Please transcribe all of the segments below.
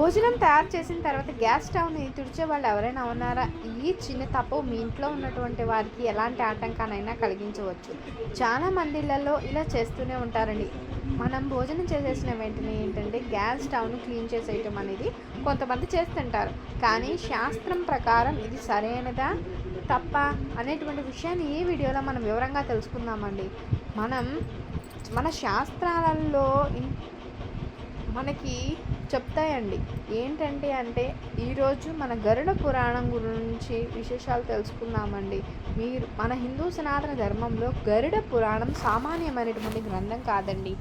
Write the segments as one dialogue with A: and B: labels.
A: భోజనం తయారు చేసిన తర్వాత గ్యాస్ స్టవ్ని తుడిచే వాళ్ళు ఎవరైనా ఉన్నారా? ఈ చిన్న తప్పు మీ ఇంట్లో ఉన్నటువంటి వారికి ఎలాంటి ఆటంకానైనా కలిగించవచ్చు. చాలా మందిళ్ళల్లో ఇలా చేస్తూనే ఉంటారండి. మనం భోజనం చేసేసిన వెంటనే ఏంటంటే గ్యాస్ స్టవ్ను క్లీన్ చేసేయటం అనేది కొంతమంది చేస్తుంటారు. కానీ శాస్త్రం ప్రకారం ఇది సరైనదా? తప్ప? అనేటువంటి విషయాన్ని ఈ వీడియోలో మనం వివరంగా తెలుసుకుందామండి. మనం మన శాస్త్రాలలో మనకి చెప్తాయండి. ఏంటంటే అంటే ఈరోజు మన గరుడ పురాణం గురించి విశేషాలు తెలుసుకుందామండి. మీరు మన హిందూ సనాతన ధర్మంలో గరుడ పురాణం సామాన్యమైనటువంటి గ్రంథం కాదండి.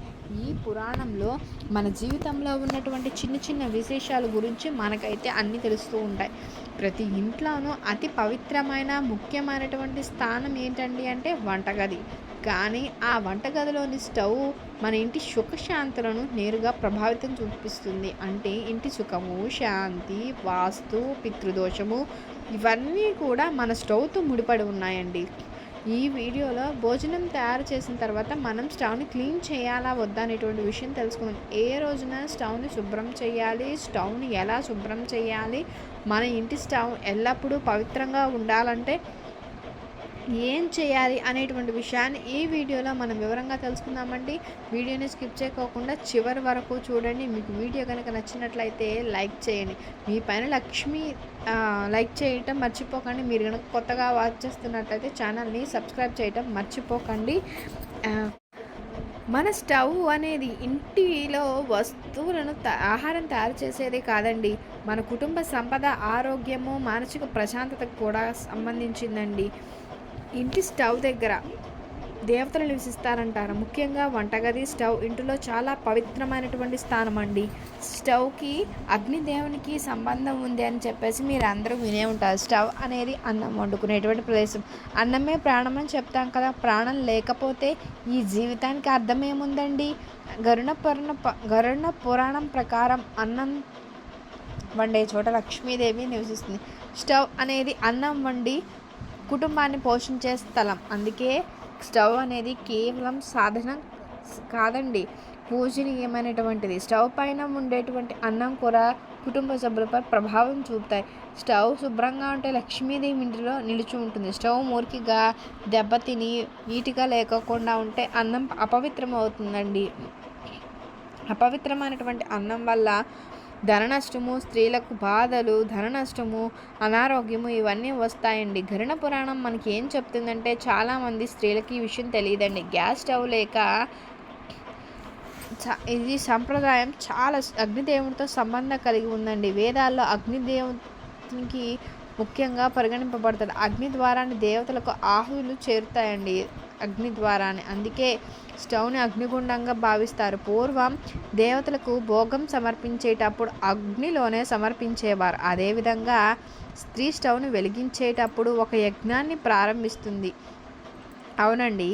A: ఈ పురాణంలో మన జీవితంలో ఉన్నటువంటి చిన్న చిన్న విశేషాల గురించి మనకైతే అన్నీ తెలుస్తూ ఉంటాయి. ప్రతి ఇంట్లోనూ అతి పవిత్రమైన ముఖ్యమైనటువంటి స్థానం ఏంటండి అంటే వంటగది. కానీ ఆ వంటగదిలోని స్టవ్ మన ఇంటి సుఖశాంతులను నేరుగా ప్రభావితం చూపిస్తుంది. అంటే ఇంటి సుఖము శాంతి వాస్తు పితృదోషము ఇవన్నీ కూడా మన స్టవ్తో ముడిపడి ఉన్నాయండి. ఈ వీడియోలో భోజనం తయారు చేసిన తర్వాత మనం స్టవ్ని క్లీన్ చేయాలా వద్దా అనేటువంటి విషయం తెలుసుకున్నాం ఏ రోజున స్టవ్ని శుభ్రం చేయాలి స్టవ్ని ఎలా శుభ్రం చేయాలి మన ఇంటి స్టవ్ ఎల్లప్పుడూ పవిత్రంగా ఉండాలంటే ఏం చేయాలి అనేటువంటి విషయాన్ని ఈ వీడియోలో మనం వివరంగా తెలుసుకుందామండి. వీడియోని స్కిప్ చేయకోకుండా చివరి వరకు చూడండి. మీకు వీడియో కనుక నచ్చినట్లయితే లైక్ చేయండి. మీ పైన లక్ష్మి లైక్ చేయటం మర్చిపోకండి. మీరు కనుక కొత్తగా వాచ్ చేస్తున్నట్లయితే ఛానల్ని సబ్స్క్రైబ్ చేయటం మర్చిపోకండి. మన స్టవ్ అనేది ఇంటిలో వస్తువులను త- ఆహారం తయారు చేసేదే కాదండి. మన కుటుంబ సంపద ఆరోగ్యము మానసిక ప్రశాంతతకు కూడా సంబంధించిందండి. ఇంటి స్టవ్ దగ్గర దేవతలు నివసిస్తారంటారు. ముఖ్యంగా వంటగది స్టవ్ ఇంటిలో చాలా పవిత్రమైనటువంటి స్థానం అండి. స్టవ్కి అగ్నిదేవునికి సంబంధం ఉంది అని చెప్పేసి మీరు అందరూ వినే ఉంటారు. స్టవ్ అనేది అన్నం వండుకునేటువంటి ప్రదేశం. అన్నమే ప్రాణం అని చెప్తాం కదా. ప్రాణం లేకపోతే ఈ జీవితానికి అర్థం ఏముందండి? గరుణ పురాణ గరుణ పురాణం ప్రకారం అన్నం వండే చోట లక్ష్మీదేవి నివసిస్తుంది. స్టవ్ అనేది అన్నం వండి కుటుంబాన్ని పోషించే స్థలం. అందుకే స్టవ్ అనేది కేవలం సాధనం కాదండి పూజనీయమైనటువంటిది స్టవ్ పైన ఉండేటువంటి అన్నం కూర కుటుంబ సభ్యులపై ప్రభావం చూపుతాయి. స్టవ్ శుభ్రంగా ఉంటే లక్ష్మీదేవి ఇంటిలో నిలిచి ఉంటుంది. స్టవ్ మురికిగా దెబ్బతిని నీట్గా లేకోకుండా ఉంటే అన్నం అపవిత్రం అవుతుందండి అపవిత్రమైనటువంటి అన్నం వల్ల ధన నష్టము స్త్రీలకు బాధలు ధన నష్టము అనారోగ్యము ఇవన్నీ వస్తాయండి. గరుణ పురాణం మనకి ఏం చెప్తుందంటే చాలామంది స్త్రీలకి ఈ విషయం తెలియదండి. గ్యాస్ స్టవ్ లేక ఇది సంప్రదాయం చాలా అగ్నిదేవునితో సంబంధం కలిగి ఉందండి. వేదాల్లో అగ్నిదేవునికి ముఖ్యంగా పరిగణింపబడతాడు అగ్ని ద్వారా దేవతలకు ఆహులు చేరుతాయండి. అగ్ని ద్వారానే. అందుకే స్టవ్ని అగ్నిగుండంగా భావిస్తారు. పూర్వం దేవతలకు భోగం సమర్పించేటప్పుడు అగ్నిలోనే సమర్పించేవారు. అదేవిధంగా స్త్రీ స్టవ్ని వెలిగించేటప్పుడు ఒక యజ్ఞాన్ని ప్రారంభిస్తుంది. అవునండి.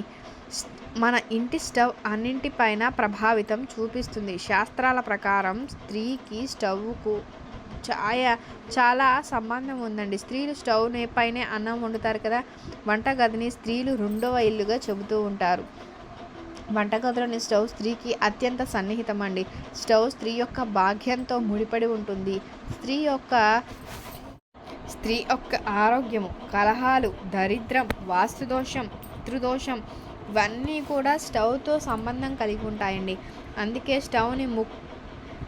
A: మన ఇంటి స్టవ్ అన్నింటిపైన ప్రభావితం చూపిస్తుంది. శాస్త్రాల ప్రకారం స్త్రీకి స్టవ్కు ఛాయ చాలా సంబంధం ఉందండి. స్త్రీలు స్టవ్ పైనే అన్నం వండుతారు కదా. వంటగదిని స్త్రీలు రెండవ ఇల్లుగా చెబుతూ ఉంటారు. వంటగదిలోని స్టవ్ స్త్రీకి అత్యంత సన్నిహితం అండి స్టవ్ స్త్రీ యొక్క భాగ్యంతో ముడిపడి ఉంటుంది. స్త్రీ యొక్క స్త్రీ యొక్క ఆరోగ్యము కలహాలు దరిద్రం వాస్తుదోషం పితృదోషం ఇవన్నీ కూడా స్టవ్తో సంబంధం కలిగి ఉంటాయండి. అందుకే స్టవ్ని ము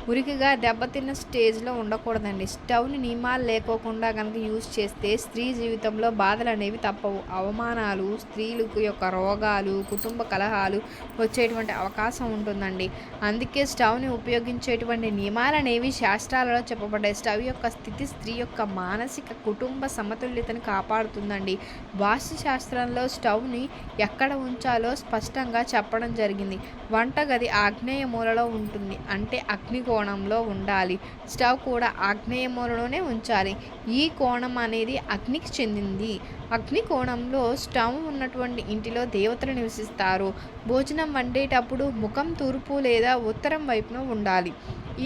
A: ఉరికిగా దెబ్బతిన్న స్టేజ్లో ఉండకూడదండి. స్టవ్ని నియమాలు లేకోకుండా కనుక యూజ్ చేస్తే స్త్రీ జీవితంలో బాధలు అనేవి తప్పవు. అవమానాలు స్త్రీలకు యొక్క రోగాలు కుటుంబ కలహాలు వచ్చేటువంటి అవకాశం ఉంటుందండి. అందుకే స్టవ్ని ఉపయోగించేటువంటి నియమాలు అనేవి శాస్త్రాలలో చెప్పబడ్డాయి. స్టవ్ యొక్క స్థితి స్త్రీ యొక్క మానసిక కుటుంబ సమతుల్యతను కాపాడుతుందండి. వాస్తు శాస్త్రంలో స్టవ్ని ఎక్కడ ఉంచాలో స్పష్టంగా చెప్పడం జరిగింది. వంటగది ఆగ్నేయ మూలలో ఉంటుంది. అంటే అగ్నిగో కోణంలో ఉండాలి. స్టవ్ కూడా ఆగ్నేయ మూలలోనే ఉంచాలి. ఈ కోణం అనేది అగ్నికి చెందింది. అగ్ని కోణంలో స్టవ్ ఉన్నటువంటి ఇంటిలో దేవతలు నివసిస్తారు. భోజనం వండేటప్పుడు ముఖం తూర్పు లేదా ఉత్తరం వైపున ఉండాలి.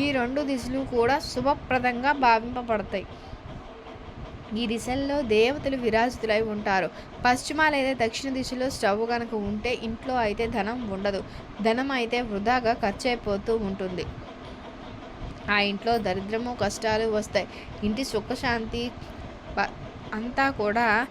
A: ఈ రెండు దిశలు కూడా శుభప్రదంగా భావింపబడతాయి. ఈ దిశల్లో దేవతలు విరాజితులై ఉంటారు. పశ్చిమ లేదా దక్షిణ దిశలో స్టవ్ కనుక ఉంటే ఇంట్లో అయితే ధనం ఉండదు. ధనం అయితే వృధాగా ఖర్చు అయిపోతూ ఉంటుంది. ఆ ఇంట్లో దరిద్రము కష్టాలు వస్తాయి. ఇంటి సుఖశాంతి అంతా కూడా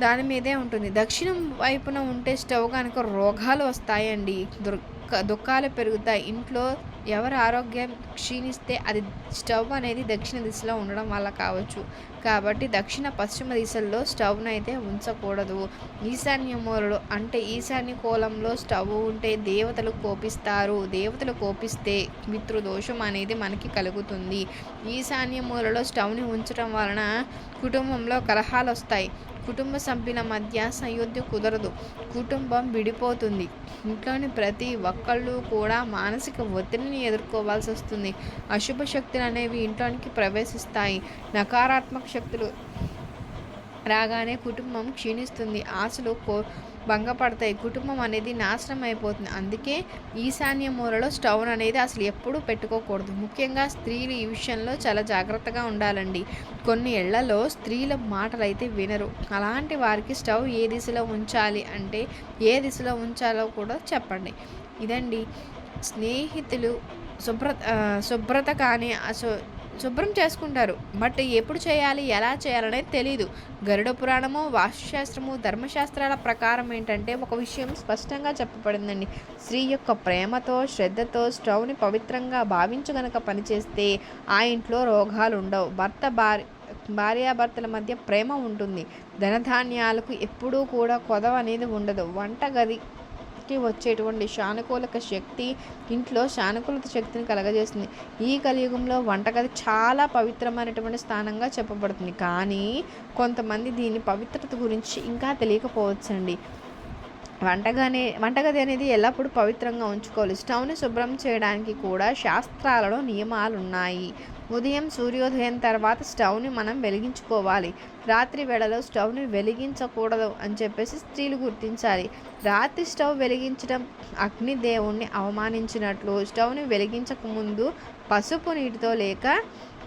A: దాని మీదే ఉంటుంది. దక్షిణం వైపున ఉంటే స్టవ్ కనుక రోగాలు వస్తాయండి. దుర్గ దుఃఖాలు పెరుగుతాయి. ఇంట్లో ఎవరి ఆరోగ్యం క్షీణిస్తే అది స్టవ్ అనేది దక్షిణ దిశలో ఉండడం వల్ల కావచ్చు. కాబట్టి దక్షిణ పశ్చిమ దిశల్లో స్టవ్ను అయితే ఉంచకూడదు. ఈశాన్య మూలలో అంటే ఈశాన్య కోలంలో స్టవ్ ఉంటే దేవతలు కోపిస్తారు. దేవతలు కోపిస్తే పితృదోషం అనేది మనకి కలుగుతుంది. ఈశాన్య మూలలో స్టవ్ని ఉంచడం వలన కుటుంబంలో కలహాలు వస్తాయి కుటుంబ సభ్యుల మధ్య సయోధ్య కుదరదు. కుటుంబం విడిపోతుంది. ఇంట్లోని ప్రతి ఒక్కళ్ళు కూడా మానసిక ఒత్తిడిని ఎదుర్కోవాల్సి వస్తుంది. అశుభ శక్తులు అనేవి ఇంట్లోనికి ప్రవేశిస్తాయి. నకారాత్మక శక్తులు రాగానే కుటుంబం క్షీణిస్తుంది. ఆశలు కో భంగపడతాయి. కుటుంబం అనేది నాశనం అయిపోతుంది. అందుకే ఈశాన్య మూలలో స్టవ్ అనేది అసలు ఎప్పుడూ పెట్టుకోకూడదు. ముఖ్యంగా స్త్రీలు ఈ విషయంలో చాలా జాగ్రత్తగా ఉండాలండి. కొన్ని ఇళ్ళలో స్త్రీల మాటలు అయితే వినరు. అలాంటి వారికి స్టవ్ ఏ దిశలో ఉంచాలి అంటే ఏ దిశలో ఉంచాలో కూడా చెప్పండి. ఇదండి. స్నేహితులు శుభ్రత శుభ్రత కానీ అసో శుభ్రం చేసుకుంటారు. బట్ ఎప్పుడు చేయాలి ఎలా చేయాలనేది తెలియదు గరుడ పురాణము వాస్తుశాస్త్రము ధర్మశాస్త్రాల ప్రకారం ఏంటంటే ఒక విషయం స్పష్టంగా చెప్పబడిందండి. స్త్రీ యొక్క ప్రేమతో శ్రద్ధతో స్టవ్ని పవిత్రంగా భావించు గనక పనిచేస్తే ఆ ఇంట్లో రోగాలు ఉండవు. భర్త భార్య భార్యాభర్తల మధ్య ప్రేమ ఉంటుంది. ధనధాన్యాలకు ఎప్పుడూ కూడా కొదవ అనేది ఉండదు. వంటగది మనకి వచ్చేటువంటి సానుకూలక శక్తి ఇంట్లో సానుకూలత శక్తిని కలగజేస్తుంది. ఈ కలియుగంలో వంటగది చాలా పవిత్రమైనటువంటి స్థానంగా చెప్పబడుతుంది. కానీ కొంతమంది దీని పవిత్రత గురించి ఇంకా తెలియకపోవచ్చండి. వంటగది వంటగది అనేది ఎల్లప్పుడూ పవిత్రంగా ఉంచుకోవాలి. స్టవ్ని శుభ్రం చేయడానికి కూడా శాస్త్రాలలో నియమాలు ఉన్నాయి ఉదయం సూర్యోదయం తర్వాత స్టవ్ని మనం వెలిగించుకోవాలి. రాత్రి వేళలో స్టవ్ని వెలిగించకూడదు అని చెప్పేసి స్త్రీలు గుర్తించాలి. రాత్రి స్టవ్ వెలిగించడం అగ్నిదేవుణ్ణి అవమానించినట్లు. స్టవ్ని వెలిగించకముందు పసుపు నీటితో లేక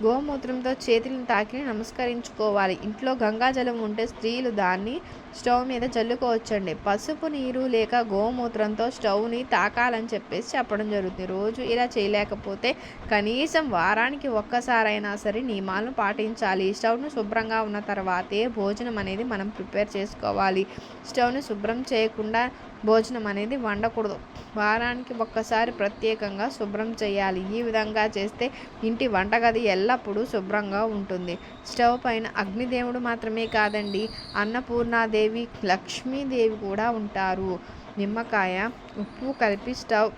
A: గోమూత్రంతో చేతులను తాకి నమస్కరించుకోవాలి. ఇంట్లో గంగాజలం ఉంటే స్త్రీలు దాన్ని స్టవ్ మీద చల్లుకోవచ్చండి. పసుపు నీరు లేక గోమూత్రంతో స్టవ్ని తాకాలని చెప్పేసి చెప్పడం జరుగుతుంది. రోజు ఇలా చేయలేకపోతే కనీసం వారానికి ఒక్కసారైనా సరే నియమాలను పాటించాలి. స్టవ్ను శుభ్రంగా ఉన్న తర్వాతే భోజనం అనేది మనం ప్రిపేర్ చేసుకోవాలి. స్టవ్ని శుభ్రం చేయకుండా భోజనం అనేది వండకూడదు. వారానికి ఒక్కసారి ప్రత్యేకంగా శుభ్రం చేయాలి. ఈ విధంగా చేస్తే ఇంటి వంటగది ఎల్లప్పుడూ శుభ్రంగా ఉంటుంది. స్టవ్ పైన అగ్నిదేవుడు మాత్రమే కాదండి అన్నపూర్ణాదేవి లక్ష్మీదేవి కూడా ఉంటారు. నిమ్మకాయ ఉప్పు కలిపి స్టవ్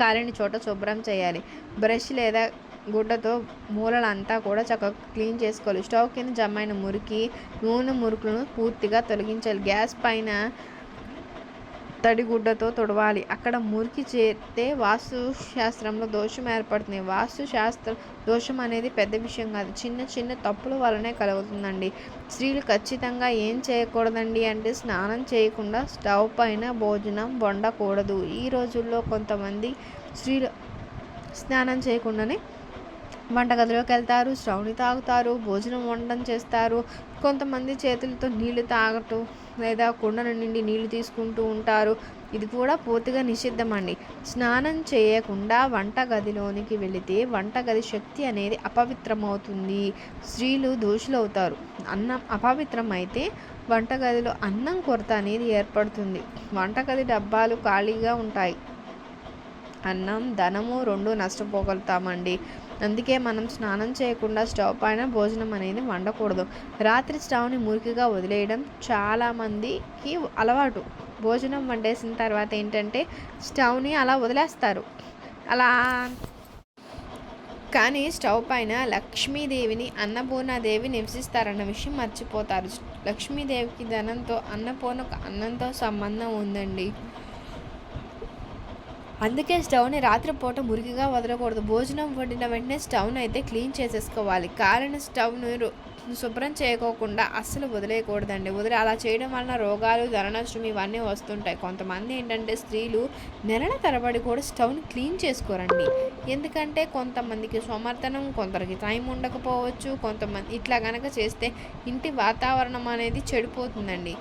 A: కాలిన చోట శుభ్రం చేయాలి. బ్రష్ లేదా గుడ్డతో మూలలంతా కూడా చక్కగా క్లీన్ చేసుకోవాలి. స్టవ్ కింద జమైన మురికి నూనె మురుకులను పూర్తిగా తొలగించాలి. గ్యాస్ పైన తడిగుడ్డతో తుడవాలి. అక్కడ మురికి చేస్తే వాస్తు శాస్త్రంలో దోషం ఏర్పడుతుంది. వాస్తు శాస్త్ర దోషం అనేది పెద్ద విషయం కాదు. చిన్న చిన్న తప్పుల వలనే కలుగుతుందండి. స్త్రీలు ఖచ్చితంగా ఏం చేయకూడదండి అంటే స్నానం చేయకుండా స్టవ్ పైన భోజనం వండకూడదు. ఈ రోజుల్లో కొంతమంది స్త్రీలు స్నానం చేయకుండానే వంటగదిలోకి వెళ్తారు స్టవ్ని తాగుతారు భోజనం వండడం చేస్తారు. కొంతమంది చేతులతో నీళ్ళు తాగటం లేదా కుండల నుండి నీళ్ళు తీసుకుంటూ ఉంటారు. ఇది కూడా పూర్తిగా నిషిద్ధం అండి. స్నానం చేయకుండా వంటగదిలోనికి వెళితే వంటగది శక్తి అనేది అపవిత్రమవుతుంది. స్త్రీలు దోషులవుతారు. అన్నం అపవిత్రం అయితే వంటగదిలో అన్నం కొరత అనేది ఏర్పడుతుంది. వంటగది డబ్బాలు ఖాళీగా ఉంటాయి. అన్నం ధనము రెండు నష్టపోగలుగుతామండి. అందుకే మనం స్నానం చేయకుండా స్టవ్ పైన భోజనం అనేది వండకూడదు. రాత్రి స్టవ్ని మురికిగా వదిలేయడం చాలామందికి అలవాటు. భోజనం వండేసిన తర్వాత ఏంటంటే స్టవ్ని అలా వదిలేస్తారు. అలా కానీ స్టవ్ పైన లక్ష్మీదేవిని అన్నపూర్ణాదేవి నివసిస్తారన్న విషయం మర్చిపోతారు. లక్ష్మీదేవికి ధనంతో అన్నపూర్ణకు అన్నంతో సంబంధం ఉందండి. అందుకే స్టవ్ని రాత్రిపూట మురికిగా వదలకూడదు. భోజనం వండిన వెంటనే స్టవ్ను అయితే క్లీన్ చేసేసుకోవాలి. కాలిన స్టవ్ను శుభ్రం చేయకోకుండా అస్సలు వదిలేయకూడదండి. వదిలే అలా చేయడం వలన రోగాలు ధననష్టం ఇవన్నీ వస్తుంటాయి. కొంతమంది ఏంటంటే స్త్రీలు నెలల తరబడి కూడా స్టవ్ని క్లీన్ చేసుకోరండి. ఎందుకంటే కొంతమందికి సమర్థనం కొందరికి టైం ఉండకపోవచ్చు కొంతమంది ఇట్లా కనుక చేస్తే ఇంటి వాతావరణం అనేది చెడిపోతుందండి.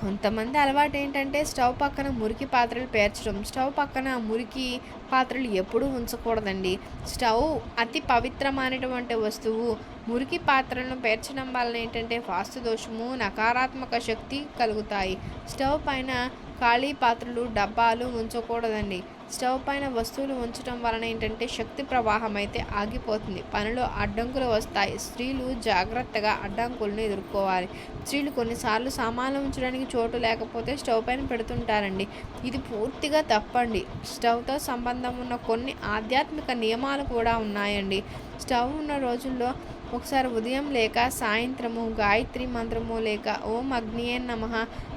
A: కొంతమంది అలవాటు ఏంటంటే స్టవ్ పక్కన మురికి పాత్రలు పేర్చడం. స్టవ్ పక్కన మురికి పాత్రలు ఎప్పుడూ ఉంచకూడదండి. స్టవ్ అతి పవిత్రమైనటువంటి వస్తువు. మురికి పాత్రలను పేర్చడం వలన ఏంటంటే వాస్తు దోషము నకారాత్మక శక్తి కలుగుతాయి. స్టవ్ పైన ఖాళీ పాత్రలు డబ్బాలు ఉంచకూడదండి. స్టవ్ పైన వస్తువులు ఉంచడం వలన ఏంటంటే శక్తి ప్రవాహం అయితే ఆగిపోతుంది. పనిలో అడ్డంకులు వస్తాయి. స్త్రీలు జాగ్రత్తగా అడ్డంకులను ఎదుర్కోవాలి. స్త్రీలు కొన్నిసార్లు సామాన్లు ఉంచడానికి చోటు లేకపోతే స్టవ్ పైన పెడుతుంటారండి. ఇది పూర్తిగా తప్పండి. స్టవ్తో సంబంధం ఉన్న కొన్ని ఆధ్యాత్మిక నియమాలు కూడా ఉన్నాయండి. స్టవ్ ఉన్న రోజుల్లో ఒకసారి ఉదయం లేక సాయంత్రము గాయత్రి మంత్రము లేక ఓం అగ్నియే నమ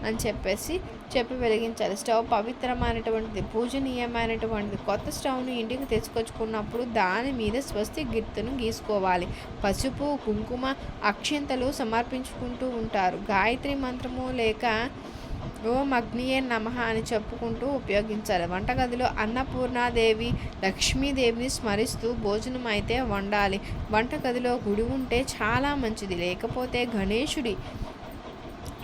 A: అని చెప్పేసి చెప్పి వెలిగించాలి. స్టవ్ పవిత్రమైనటువంటిది పూజనీయమైనటువంటిది కొత్త స్టవ్ను ఇంటికి తెచ్చుకొచ్చుకున్నప్పుడు దాని మీద స్వస్తి గిర్తును గీసుకోవాలి. పసుపు కుంకుమ అక్షింతలు సమర్పించుకుంటూ ఉంటారు. గాయత్రి మంత్రము లేక ఓం అగ్నియే నమ అని చెప్పుకుంటూ ఉపయోగించాలి వంటగదిలో అన్నపూర్ణాదేవి లక్ష్మీదేవిని స్మరిస్తూ భోజనం అయితే వండాలి. వంటగదిలో గుడి ఉంటే చాలా మంచిది. లేకపోతే గణేశుడి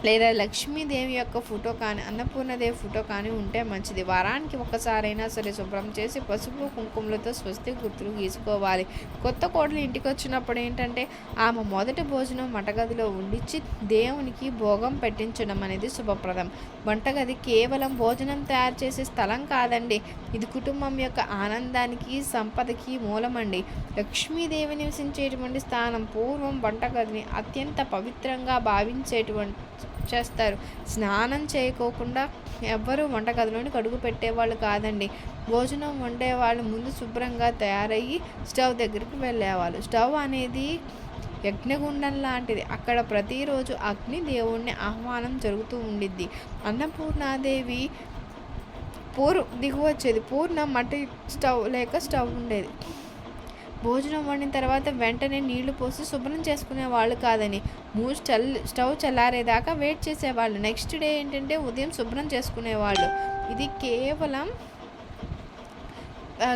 A: లేదా లక్ష్మీదేవి యొక్క ఫోటో కానీ అన్నపూర్ణదేవి ఫోటో కానీ ఉంటే మంచిది. వారానికి ఒక్కసారైనా సరే శుభ్రం చేసి పసుపు కుంకుమలతో స్వస్తి గుర్తులు గీసుకోవాలి. కొత్త కోడలు ఇంటికి వచ్చినప్పుడు ఏంటంటే ఆమె మొదటి భోజనం వంటగదిలో ఉండిచ్చి దేవునికి భోగం పెట్టించడం అనేది శుభప్రదం. వంటగది కేవలం భోజనం తయారు చేసే స్థలం కాదండి. ఇది కుటుంబం యొక్క ఆనందానికి సంపదకి మూలమండి. లక్ష్మీదేవి నివసించేటువంటి స్థానం పూర్వం వంటగదిని అత్యంత పవిత్రంగా భావించేటువంటి చేస్తారు. స్నానం చేయకోకుండా ఎవ్వరూ వంటగదిలోని కడుగు పెట్టేవాళ్ళు కాదండి. భోజనం వండేవాళ్ళు ముందు శుభ్రంగా తయారయ్యి స్టవ్ దగ్గరికి వెళ్ళేవాళ్ళు. స్టవ్ అనేది యజ్ఞగుండం లాంటిది. అక్కడ ప్రతిరోజు అగ్ని దేవుణ్ణి ఆహ్వానం జరుగుతూ ఉండిద్ది. అన్నపూర్ణాదేవి పూర్ దిగువచ్చేది పూర్ణ మట్టి స్టవ్ లేక స్టవ్ ఉండేది. భోజనం వండిన తర్వాత వెంటనే నీళ్ళు పోసి శుభ్రం చేసుకునే వాళ్ళు కాదని మూడు చల్ స్టవ్ చల్లారేదాకా వెయిట్ చేసేవాళ్ళు. నెక్స్ట్ డే ఏంటంటే ఉదయం శుభ్రం చేసుకునేవాళ్ళు. ఇది కేవలం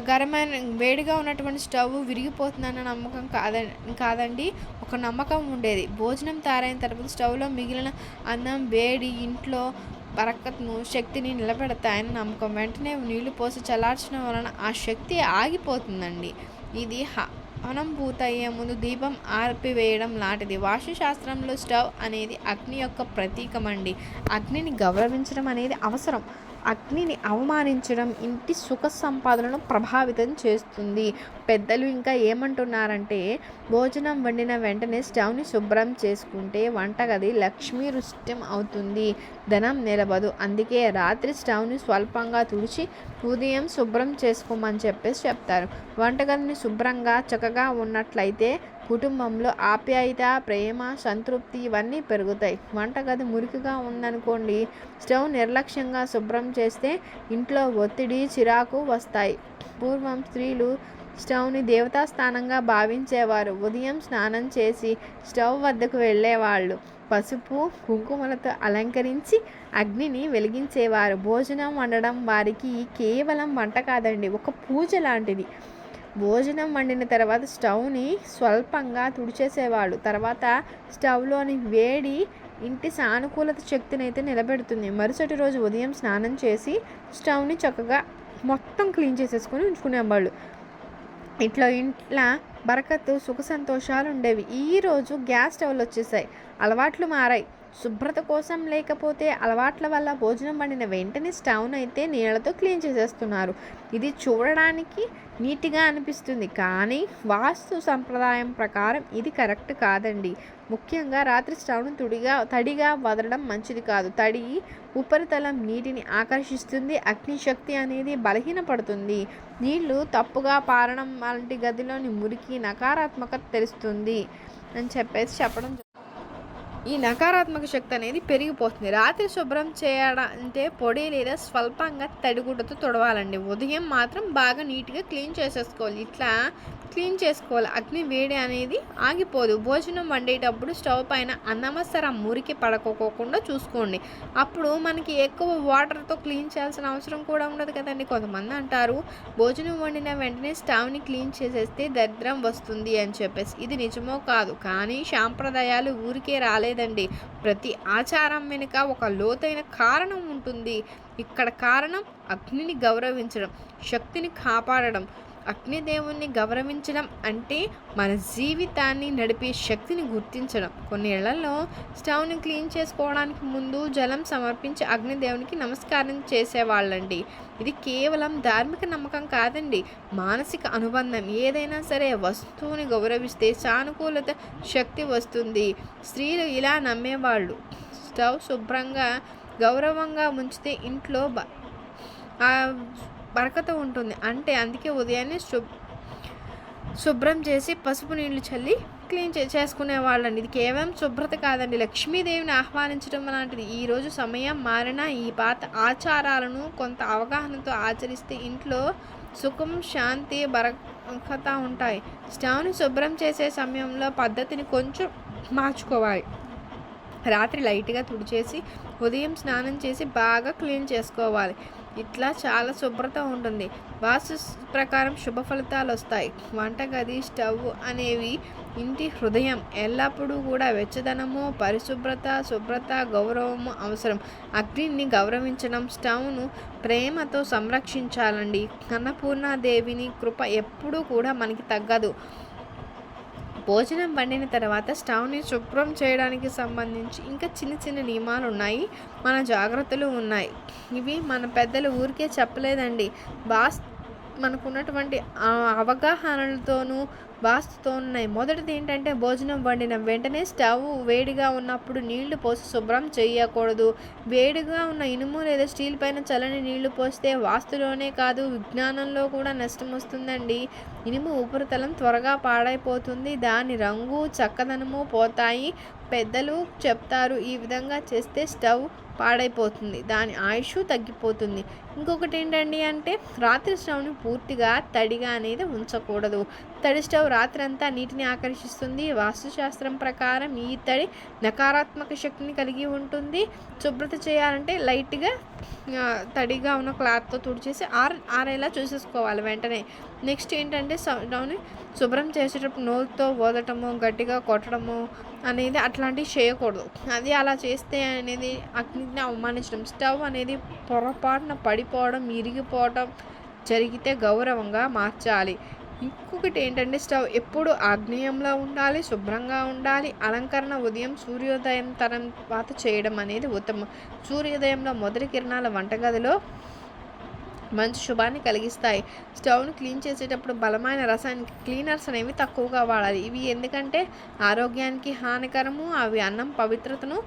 A: గరమైన వేడిగా ఉన్నటువంటి స్టవ్ విరిగిపోతుందన్న నమ్మకం కాదండి కాదండి. ఒక నమ్మకం ఉండేది. భోజనం తయారైన తర్వాత స్టవ్లో మిగిలిన అన్నం వేడి ఇంట్లో బరకత్ను శక్తిని నిలబెడతాయని నమ్మకం. వెంటనే నీళ్ళు పోసి చల్లార్చడం వలన ఆ శక్తి ఆగిపోతుందండి. ఇది హవనం పూర్తయ్యే ముందు దీపం ఆర్పివేయడం లాంటిది. వాస్తుశాస్త్రంలో స్టవ్ అనేది అగ్ని యొక్క ప్రతీకమండి. అగ్నిని గౌరవించడం అనేది అవసరం. అగ్నిని అవమానించడం ఇంటి సుఖ సంపాదనను ప్రభావితం చేస్తుంది. పెద్దలు ఇంకా ఏమంటున్నారంటే భోజనం వండిన వెంటనే స్టవ్ని శుభ్రం చేసుకుంటే వంటగది లక్ష్మీ రుష్టం అవుతుంది. ధనం నిలబదు అందుకే రాత్రి స్టవ్ని స్వల్పంగా తుడిచి ఉదయం శుభ్రం చేసుకోమని చెప్పేసి చెప్తారు. వంటగదిని శుభ్రంగా చక్కగా ఉన్నట్లయితే కుటుంబంలో ఆప్యాయత ప్రేమ సంతృప్తి ఇవన్నీ పెరుగుతాయి. వంటగది మురికిగా ఉందనుకోండి స్టవ్ నిర్లక్ష్యంగా శుభ్రం చేస్తే ఇంట్లో ఒత్తిడి చిరాకు వస్తాయి. పూర్వం స్త్రీలు స్టవ్ని దేవతా స్థానంగా భావించేవారు. ఉదయం స్నానం చేసి స్టవ్ వద్దకు వెళ్ళేవాళ్ళు. పసుపు కుంకుమలతో అలంకరించి అగ్నిని వెలిగించేవారు. భోజనం వండడం వారికి కేవలం వంట కాదండి ఒక పూజ లాంటిది. భోజనం వండిన తర్వాత స్టవ్ని స్వల్పంగా తుడిచేసేవాడు. తర్వాత స్టవ్లోని వేడి ఇంటి సానుకూలత శక్తిని అయితే నిలబెడుతుంది. మరుసటి రోజు ఉదయం స్నానం చేసి స్టవ్ని చక్కగా మొత్తం క్లీన్ చేసేసుకొని ఉంచుకునేవాళ్ళు ఇట్లా ఇంట్లో బరకత్తు సుఖ సంతోషాలు ఉండేవి. ఈరోజు గ్యాస్ స్టవ్లు వచ్చేసాయి. అలవాట్లు మారాయి. శుభ్రత కోసం లేకపోతే అలవాట్ల వల్ల భోజనం వండిన వెంటనే స్టవ్ను అయితే నీళ్ళతో క్లీన్ చేసేస్తున్నారు. ఇది చూడడానికి నీట్గా అనిపిస్తుంది కానీ వాస్తు సంప్రదాయం ప్రకారం ఇది కరెక్ట్ కాదండి. ముఖ్యంగా రాత్రి స్టవ్ను తుడిగా తడిగా వదలడం మంచిది కాదు. తడి ఉపరితలం నీటిని ఆకర్షిస్తుంది అగ్నిశక్తి అనేది బలహీనపడుతుంది. నీళ్ళు తప్పుగా పారడం వంటి గదిలోని మురికి నకారాత్మకత తెలుస్తుంది అని చెప్పేసి చెప్పడం ఈ నకారాత్మక శక్తి అనేది పెరిగిపోతుంది. రాత్రి శుభ్రం చేయడం అంటే పొడి లేదా స్వల్పంగా తడిగుడ్డతో తుడవాలండి. ఉదయం మాత్రం బాగా నీట్గా క్లీన్ చేసేసుకోవాలి. ఇట్లా క్లీన్ చేసుకోవాలి. అగ్ని వేడి అనేది ఆగిపోదు. భోజనం వండేటప్పుడు స్టవ్ పైన అన్నమస్తరం మురికి పడకోకుండా చూసుకోండి. అప్పుడు మనకి ఎక్కువ వాటర్తో క్లీన్ చేయాల్సిన అవసరం కూడా ఉండదు కదండి. కొంతమంది అంటారు భోజనం వండిన వెంటనే స్టవ్ని క్లీన్ చేసేస్తే దరిద్రం వస్తుంది అని చెప్పేసి. ఇది నిజమో కాదు. కానీ సాంప్రదాయాలు ఊరికే రాలేదు. రాలేదండి ప్రతి ఆచారం వెనుక ఒక లోతైన కారణం ఉంటుంది. ఇక్కడ కారణం అగ్నిని గౌరవించడం శక్తిని కాపాడడం అగ్నిదేవుణ్ణి గౌరవించడం అంటే మన జీవితాన్ని నడిపే శక్తిని గుర్తించడం. కొన్ని ఇళ్ళలో స్టవ్ని క్లీన్ చేసుకోవడానికి ముందు జలం సమర్పించి అగ్నిదేవునికి నమస్కారం చేసేవాళ్ళండి. ఇది కేవలం ధార్మిక నమ్మకం కాదండి మానసిక అనుబంధం. ఏదైనా సరే వస్తువుని గౌరవిస్తే సానుకూలత శక్తి వస్తుంది. స్త్రీలు ఇలా నమ్మేవాళ్ళు. స్టవ్ శుభ్రంగా గౌరవంగా ఉంచితే ఇంట్లో బ బరకత ఉంటుంది. అంటే అందుకే ఉదయాన్నే శుభ్ శుభ్రం చేసి పసుపు నీళ్ళు చల్లి క్లీన్ చే చేసుకునే వాళ్ళండి. ఇది కేవలం శుభ్రత కాదండి. లక్ష్మీదేవిని ఆహ్వానించడం లాంటిది ఈరోజు సమయం మారిన ఈ పాత ఆచారాలను కొంత అవగాహనతో ఆచరిస్తే ఇంట్లో సుఖం శాంతి బరకత ఉంటాయి. స్టవ్ని శుభ్రం చేసే సమయంలో పద్ధతిని కొంచెం మార్చుకోవాలి. రాత్రి లైట్గా తుడిచేసి ఉదయం స్నానం చేసి బాగా క్లీన్ చేసుకోవాలి. ఇట్లా చాలా శుభ్రత ఉంటుంది. వాస్తు ప్రకారం శుభ ఫలితాలు వస్తాయి. వంటగది స్టవ్ అనేవి ఇంటి హృదయం. ఎల్లప్పుడూ కూడా వెచ్చదనము పరిశుభ్రత శుభ్రత గౌరవము అవసరం. అగ్నిని గౌరవించడం స్టవ్ను ప్రేమతో సంరక్షించాలండి. అన్నపూర్ణాదేవిని కృప ఎప్పుడూ కూడా మనకి తగ్గదు. భోజనం వండిన తర్వాత స్టవ్ని శుభ్రం చేయడానికి సంబంధించి ఇంకా చిన్న చిన్న నియమాలు ఉన్నాయి. మన జాగ్రత్తలు ఉన్నాయి. ఇవి మన పెద్దలు ఊరికే చెప్పలేదండి. బాస్ మనకున్నటువంటి అవగాహనలతోనూ వాస్తుతో ఉన్నాయి. మొదటిది ఏంటంటే భోజనం వండిన. వెంటనే స్టవ్ వేడిగా ఉన్నప్పుడు నీళ్ళు పోసి శుభ్రం చేయకూడదు. వేడిగా ఉన్న ఇనుము లేదా స్టీల్ పైన చల్లని నీళ్ళు పోస్తే వాస్తులోనే కాదు విజ్ఞానంలో కూడా నష్టం వస్తుందండి. ఇనుము ఉపరితలం త్వరగా పాడైపోతుంది. దాని రంగు చక్కదనము పోతాయి. పెద్దలు చెప్తారు ఈ విధంగా చేస్తే స్టవ్ పాడైపోతుంది. దాని ఆయుష్ తగ్గిపోతుంది. ఇంకొకటి ఏంటండి అంటే రాత్రి స్టవ్ని పూర్తిగా తడిగా అనేది ఉంచకూడదు. తడి స్టవ్ రాత్రి అంతా నీటిని ఆకర్షిస్తుంది. వాస్తుశాస్త్రం ప్రకారం ఈ తడి నకారాత్మక శక్తిని కలిగి ఉంటుంది. శుభ్రత చేయాలంటే లైట్గా తడిగా ఉన్న క్లాత్తో తుడిచేసి ఆర్ ఆరేలా చూసేసుకోవాలి వెంటనే. నెక్స్ట్ ఏంటంటే స్టవ్ని శుభ్రం చేసేటప్పుడు నోరుతో ఓదటము గట్టిగా కొట్టడము అనేది అట్లాంటివి చేయకూడదు. అది అలా చేస్తే అనేది అగ్ని అగ్నిని అవమానించడం. స్టవ్ అనేది పొరపాటున పడిపోవడం ఇరిగిపోవడం జరిగితే గౌరవంగా మార్చాలి. ఇంకొకటి ఏంటంటే స్టవ్ ఎప్పుడు ఆగ్నేయంలో ఉండాలి శుభ్రంగా ఉండాలి. అలంకరణ ఉదయం సూర్యోదయం తర్వాత చేయడం అనేది ఉత్తమం. సూర్యోదయంలో మొదటి కిరణాల వంటగదిలో మంచి శుభాన్ని కలిగిస్తాయి. స్టవ్ను క్లీన్ చేసేటప్పుడు బలమైన రసాయనిక క్లీనర్స్ అనేవి తక్కువగా వాడాలి. ఇవి ఎందుకంటే ఆరోగ్యానికి హానికరము. అవి అన్నం పవిత్రతను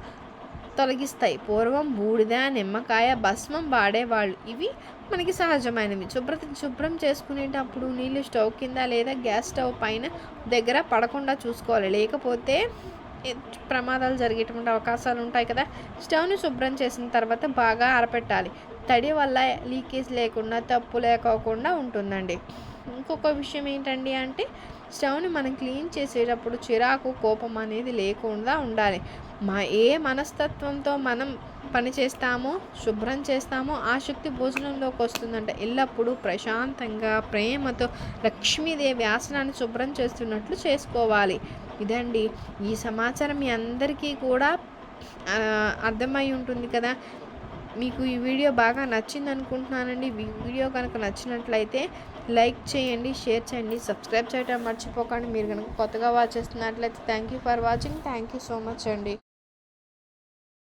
A: తొలగిస్తాయి. పూర్వం బూడిద నిమ్మకాయ భస్మం వాడేవాళ్ళు. ఇవి మనకి సహజమైనవి. శుభ్రత శుభ్రం చేసుకునేటప్పుడు నీళ్ళు స్టవ్ కింద లేదా గ్యాస్ స్టవ్ పైన దగ్గర పడకుండా చూసుకోవాలి. లేకపోతే ప్రమాదాలు జరిగేటువంటి అవకాశాలు ఉంటాయి కదా. స్టవ్ని శుభ్రం చేసిన తర్వాత బాగా ఆరపెట్టాలి. తడి వల్ల లీకేజ్ లేకుండా తప్పు లేకోకుండా ఉంటుందండి. ఇంకొక విషయం ఏంటండి అంటే స్టవ్ని మనం క్లీన్ చేసేటప్పుడు చిరాకు కోపం అనేది లేకుండా ఉండాలి. మా ఏ మనస్తత్వంతో మనం పని చేస్తామో శుభ్రం చేస్తామో ఆ శక్తి భోజనంలోకి వస్తుందంట. ఎల్లప్పుడూ ప్రశాంతంగా ప్రేమతో లక్ష్మీదేవి ఆసనాన్ని శుభ్రం చేస్తున్నట్లు చేసుకోవాలి. ఇదండి ఈ సమాచారం మీ అందరికీ కూడా అర్థమై ఉంటుంది కదా. మీకు ఈ వీడియో బాగా నచ్చింది అనుకుంటున్నానండి వీడియో కనుక నచ్చినట్లయితే లైక్ చేయండి షేర్ చేయండి సబ్స్క్రైబ్ చేయడం మర్చిపోకండి. మీరు కనుక కొత్తగా వాచ్ చేస్తున్నట్లయితే thank you for watching thank you so much అండి.